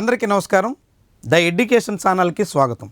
అందరికీ నమస్కారం. The education ఛానల్కి స్వాగతం.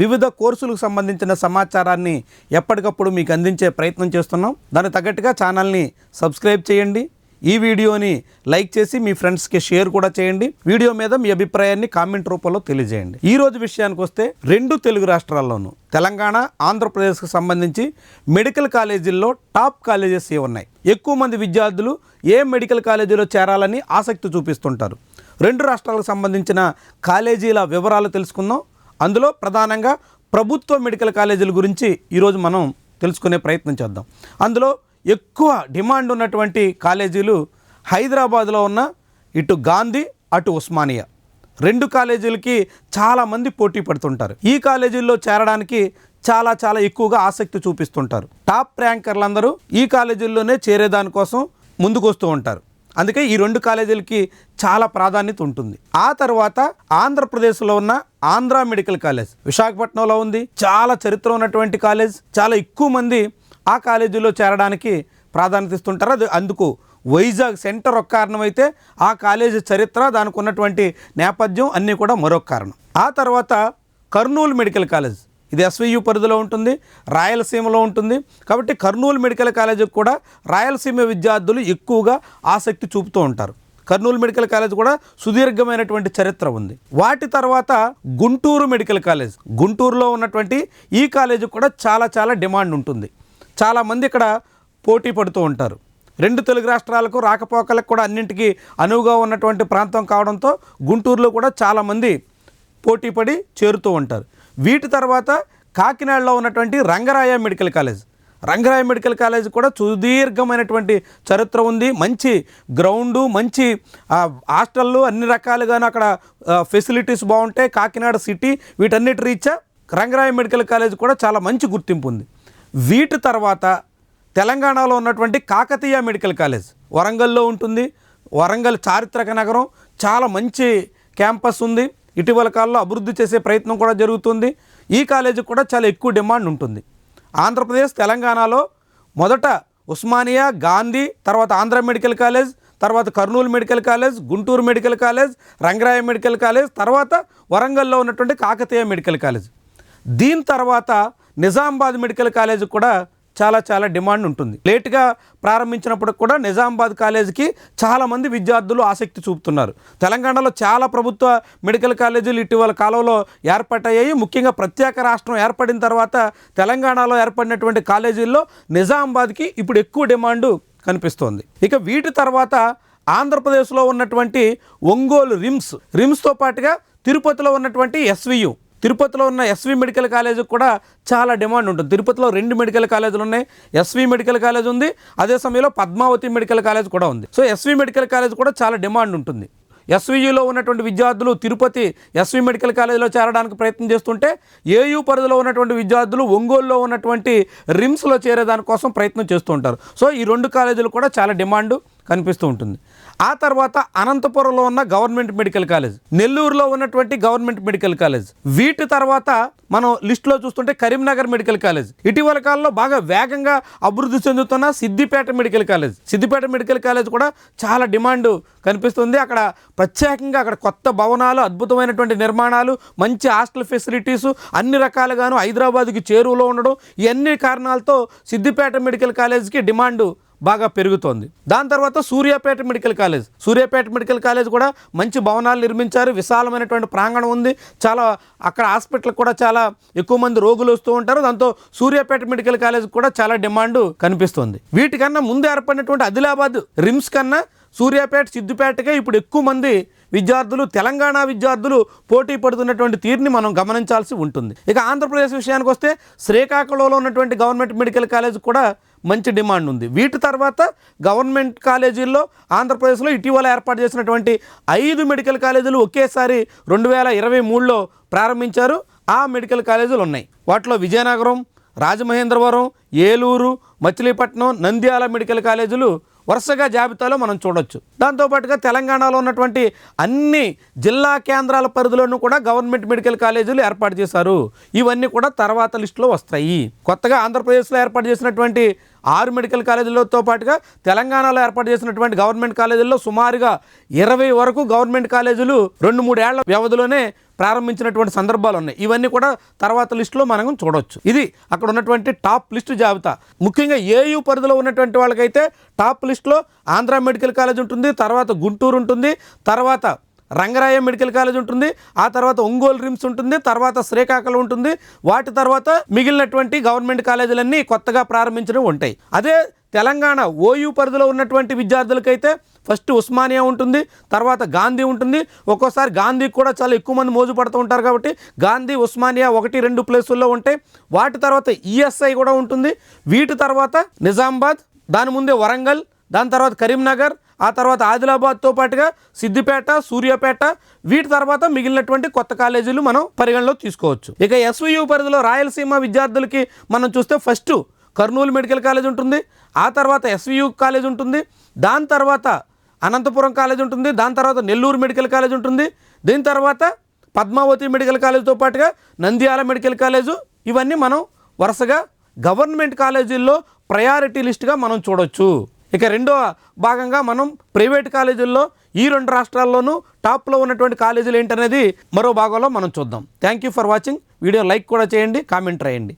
వివిధ కోర్సులకు సంబంధించిన సమాచారాన్ని ఎప్పటికప్పుడు మీకు అందించే ప్రయత్నం చేస్తున్నాం. దానికి తగ్గట్టుగా ఛానల్ని సబ్స్క్రైబ్ చేయండి. ఈ వీడియోని లైక్ చేసి మీ ఫ్రెండ్స్కి షేర్ కూడా చేయండి. వీడియో మీద మీ అభిప్రాయాన్ని కామెంట్ రూపంలో తెలియజేయండి. ఈ రోజు విషయానికి వస్తే రెండు తెలుగు రాష్ట్రాల్లోనూ తెలంగాణ ఆంధ్రప్రదేశ్కు సంబంధించి మెడికల్ కాలేజీల్లో టాప్ కాలేజెస్ ఏ ఉన్నాయి? ఎక్కువ మంది విద్యార్థులు ఏ మెడికల్ కాలేజీలో చేరాలని ఆసక్తి చూపిస్తుంటారు? రెండు రాష్ట్రాలకు సంబంధించిన కాలేజీల వివరాలు తెలుసుకుందాం. అందులో ప్రధానంగా ప్రభుత్వ మెడికల్ కాలేజీల గురించి ఈరోజు మనం తెలుసుకునే ప్రయత్నం చేద్దాం. అందులో ఎక్కువ డిమాండ్ ఉన్నటువంటి కాలేజీలు హైదరాబాద్లో ఉన్న ఇటు గాంధీ అటు ఉస్మానియా. రెండు కాలేజీలకి చాలామంది పోటీ పడుతుంటారు. ఈ కాలేజీల్లో చేరడానికి చాలా చాలా ఎక్కువగా ఆసక్తి చూపిస్తుంటారు. టాప్ ర్యాంకర్లందరూ ఈ కాలేజీల్లోనే చేరేదానికోసం ముందుకు వస్తూ ఉంటారు. అందుకే ఈ రెండు కాలేజీలకి చాలా ప్రాధాన్యత ఉంటుంది. ఆ తర్వాత ఆంధ్రప్రదేశ్లో ఉన్న ఆంధ్ర మెడికల్ కాలేజ్ విశాఖపట్నంలో ఉంది. చాలా చరిత్ర ఉన్నటువంటి కాలేజ్. చాలా ఎక్కువ మంది ఆ కాలేజీలో చేరడానికి ప్రాధాన్యత ఇస్తుంటారు. అది అందుకు వైజాగ్ సెంటర్ ఒక కారణం అయితే ఆ కాలేజీ చరిత్ర దానికి ఉన్నటువంటి నేపథ్యం అన్నీ కూడా మరొక కారణం. ఆ తర్వాత కర్నూలు మెడికల్ కాలేజ్. ఇది ఎస్వియు పరిధిలో ఉంటుంది రాయలసీమలో ఉంటుంది. కాబట్టి కర్నూలు మెడికల్ కాలేజీకి కూడా రాయలసీమ విద్యార్థులు ఎక్కువగా ఆసక్తి చూపుతూ ఉంటారు. కర్నూలు మెడికల్ కాలేజ్ కూడా సుదీర్ఘమైనటువంటి చరిత్ర ఉంది. వాటి తర్వాత గుంటూరు మెడికల్ కాలేజ్ గుంటూరులో ఉన్నటువంటి ఈ కాలేజీ కూడా చాలా చాలా డిమాండ్ ఉంటుంది. చాలామంది ఇక్కడ పోటీ పడుతూ ఉంటారు. రెండు తెలుగు రాష్ట్రాలకు రాకపోకలకు కూడా అన్నింటికీ అనువుగా ఉన్నటువంటి ప్రాంతం కావడంతో గుంటూరులో కూడా చాలామంది పోటీపడి చేరుతూ ఉంటారు. వీటి తర్వాత కాకినాడలో ఉన్నటువంటి Rangaraya medical college. Rangaraya medical college కూడా సుదీర్ఘమైనటువంటి చరిత్ర ఉంది. మంచి గ్రౌండు మంచి ఆ, హాస్టళ్ళు అన్ని రకాలుగాను అక్కడ ఫెసిలిటీస్ బాగుంటాయి. కాకినాడ సిటీ వీటన్నిటి రీత్యా రంగరాయ మెడికల్ కాలేజ్ కూడా చాలా మంచి గుర్తింపు ఉంది. వీటి తర్వాత తెలంగాణలో ఉన్నటువంటి కాకతీయ మెడికల్ కాలేజ్ వరంగల్లో ఉంటుంది. వరంగల్ చారిత్రక నగరం చాలా మంచి క్యాంపస్ ఉంది. ఇటీవల కాలంలో అభివృద్ధి చేసే ప్రయత్నం కూడా జరుగుతుంది. ఈ కాలేజీకి కూడా చాలా ఎక్కువ డిమాండ్ ఉంటుంది. ఆంధ్రప్రదేశ్ తెలంగాణలో మొదట ఉస్మానియా గాంధీ తర్వాత ఆంధ్ర మెడికల్ కాలేజ్ తర్వాత Kurnool medical college Guntur medical college Rangaraya medical college తర్వాత వరంగల్లో ఉన్నటువంటి కాకతీయ మెడికల్ కాలేజ్. దీని తర్వాత నిజామాబాద్ మెడికల్ కాలేజ్ కూడా చాలా చాలా డిమాండ్ ఉంటుంది. లేట్గా ప్రారంభించినప్పుడు కూడా నిజామాబాద్ కాలేజీకి చాలామంది విద్యార్థులు ఆసక్తి చూపుతున్నారు. తెలంగాణలో చాలా ప్రభుత్వ మెడికల్ కాలేజీలు ఇటీవల కాలంలో ఏర్పాటయ్యాయి. ముఖ్యంగా ప్రత్యేక రాష్ట్రం ఏర్పడిన తర్వాత తెలంగాణలో ఏర్పడినటువంటి కాలేజీల్లో నిజామాబాద్కి ఇప్పుడు ఎక్కువ డిమాండు కనిపిస్తోంది. ఇక వీటి తర్వాత ఆంధ్రప్రదేశ్లో ఉన్నటువంటి ఒంగోలు రిమ్స్ రిమ్స్తో పాటుగా తిరుపతిలో ఉన్నటువంటి ఎస్వియు తిరుపతిలో ఉన్న ఎస్వి మెడికల్ కాలేజీకి కూడా చాలా డిమాండ్ ఉంటుంది. తిరుపతిలో రెండు మెడికల్ కాలేజీలు ఉన్నాయి. ఎస్వి మెడికల్ కాలేజ్ ఉంది. అదే సమయంలో పద్మావతి మెడికల్ కాలేజ్ కూడా ఉంది. సో ఎస్వి మెడికల్ కాలేజ్ కూడా చాలా డిమాండ్ ఉంటుంది. ఎస్వియులో ఉన్నటువంటి విద్యార్థులు తిరుపతి ఎస్వి మెడికల్ కాలేజీలో చేరడానికి ప్రయత్నం చేస్తుంటే ఏయూ పరిధిలో ఉన్నటువంటి విద్యార్థులు ఒంగోలులో ఉన్నటువంటి రిమ్స్లో చేరేదానికోసం ప్రయత్నం చేస్తూ ఉంటారు. సో ఈ రెండు కాలేజీలు కూడా చాలా డిమాండ్. కనిపిస్తూ ఉంటుంది. ఆ తర్వాత అనంతపురంలో ఉన్న గవర్నమెంట్ మెడికల్ కాలేజ్ నెల్లూరులో ఉన్నటువంటి గవర్నమెంట్ మెడికల్ కాలేజ్ వీటి తర్వాత మనం లిస్టులో చూస్తుంటే కరీంనగర్ మెడికల్ కాలేజ్. ఇటీవల కాలంలో బాగా వేగంగా అభివృద్ధి చెందుతున్న Siddipet medical college. Siddipet medical college కూడా చాలా డిమాండ్ కనిపిస్తుంది. అక్కడ ప్రత్యేకంగా అక్కడ కొత్త భవనాలు అద్భుతమైనటువంటి నిర్మాణాలు మంచి హాస్టల్ ఫెసిలిటీస్ అన్ని రకాలుగాను హైదరాబాద్కి చేరువలో ఉండడం ఇవన్నీ కారణాలతో సిద్దిపేట మెడికల్ కాలేజ్కి డిమాండ్ బాగా పెరుగుతోంది. దాని తర్వాత Suryapet medical college. Suryapet medical college కూడా మంచి భవనాలు నిర్మించారు. విశాలమైనటువంటి ప్రాంగణం ఉంది. చాలా అక్కడ హాస్పిటల్ కూడా చాలా ఎక్కువ మంది రోగులు వస్తూ ఉంటారు. దాంతో సూర్యాపేట మెడికల్ కాలేజ్ కూడా చాలా డిమాండ్ కనిపిస్తుంది. వీటికన్నా ముందు ఏర్పడినటువంటి ఆదిలాబాద్ రిమ్స్ కన్నా సూర్యాపేట సిద్దిపేటకే ఇప్పుడు ఎక్కువ మంది విద్యార్థులు తెలంగాణ విద్యార్థులు పోటీ పడుతున్నటువంటి తీరుని మనం గమనించాల్సి ఉంటుంది. ఇక ఆంధ్రప్రదేశ్ విషయానికి వస్తే శ్రీకాకుళంలో ఉన్నటువంటి గవర్నమెంట్ మెడికల్ కాలేజ్ కూడా మంచి డిమాండ్ ఉంది. వీటి తర్వాత గవర్నమెంట్ కాలేజీల్లో ఆంధ్రప్రదేశ్లో ఇటీవల ఏర్పాటు చేసినటువంటి ఐదు మెడికల్ కాలేజీలు ఒకేసారి రెండు వేల ఇరవై మూడులో ప్రారంభించారు. ఆ మెడికల్ కాలేజీలు ఉన్నాయి. వాటిలో విజయనగరం రాజమహేంద్రవరం ఏలూరు మచిలీపట్నం నంద్యాల మెడికల్ కాలేజీలు వరుసగా జాబితాలో మనం చూడొచ్చు. దాంతోపాటుగా తెలంగాణలో ఉన్నటువంటి అన్ని జిల్లా కేంద్రాల పరిధిలోనూ కూడా గవర్నమెంట్ మెడికల్ కాలేజీలు ఏర్పాటు చేశారు. ఇవన్నీ కూడా తర్వాత లిస్టులో వస్తాయి. కొత్తగా ఆంధ్రప్రదేశ్లో ఏర్పాటు చేసినటువంటి ఆరు మెడికల్ కాలేజీలతో పాటుగా తెలంగాణలో ఏర్పాటు చేసినటువంటి గవర్నమెంట్ కాలేజీల్లో సుమారుగా ఇరవై వరకు గవర్నమెంట్ కాలేజీలు రెండు మూడేళ్ళ వ్యవధిలోనే ప్రారంభించినటువంటి సందర్భాలు ఉన్నాయి. ఇవన్నీ కూడా తర్వాత లిస్టులో మనం చూడవచ్చు ఇది అక్కడ ఉన్నటువంటి టాప్ లిస్టు జాబితా. ముఖ్యంగా ఏయూ పరిధిలో ఉన్నటువంటి వాళ్ళకైతే టాప్ లిస్టులో ఆంధ్ర మెడికల్ కాలేజ్ ఉంటుంది తర్వాత గుంటూరు ఉంటుంది తర్వాత రంగరాయ మెడికల్ కాలేజ్ ఉంటుంది ఆ తర్వాత ఒంగోలు రిమ్స్ ఉంటుంది తర్వాత శ్రీకాకుళం ఉంటుంది. వాటి తర్వాత మిగిలినటువంటి గవర్నమెంట్ కాలేజీలన్నీ కొత్తగా ప్రారంభించడం ఉంటాయి. అదే తెలంగాణ ఓయూ పరిధిలో ఉన్నటువంటి విద్యార్థులకైతే ఫస్ట్ ఉస్మానియా ఉంటుంది తర్వాత గాంధీ ఉంటుంది. ఒక్కోసారి గాంధీకి కూడా చాలా ఎక్కువ మంది మోజు పడుతూ ఉంటారు కాబట్టి గాంధీ ఉస్మానియా ఒకటి రెండు ప్లేసుల్లో ఉంటాయి. వాటి తర్వాత ఈఎస్ఐ కూడా ఉంటుంది. వీటి తర్వాత నిజామాబాద్ దాని ముందే వరంగల్ దాని తర్వాత కరీంనగర్ ఆ తర్వాత ఆదిలాబాద్తో పాటుగా సిద్దిపేట సూర్యాపేట వీటి తర్వాత మిగిలినటువంటి కొత్త కాలేజీలు మనం పరిగణలో తీసుకోవచ్చు. ఇక ఎస్వియు పరిధిలో రాయలసీమ విద్యార్థులకి మనం చూస్తే ఫస్ట్ కర్నూలు మెడికల్ కాలేజ్ ఉంటుంది ఆ తర్వాత ఎస్వియు కాలేజ్ ఉంటుంది దాని తర్వాత అనంతపురం కాలేజ్ ఉంటుంది దాని తర్వాత నెల్లూరు మెడికల్ కాలేజ్ ఉంటుంది దీని తర్వాత పద్మావతి మెడికల్ కాలేజ్తో పాటుగా నంద్యాల మెడికల్ కాలేజు ఇవన్నీ మనం వరుసగా గవర్నమెంట్ కాలేజీల్లో ప్రయారిటీ లిస్ట్గా మనం చూడొచ్చు. ఇక రెండో భాగంగా మనం ప్రైవేట్ కాలేజీల్లో ఈ రెండు రాష్ట్రాల్లోనూ టాప్లో ఉన్నటువంటి కాలేజీలు ఏంటనేది మరో భాగంలో మనం చూద్దాం. Thank you for watching video like కూడా చేయండి కామెంట్ రాయండి.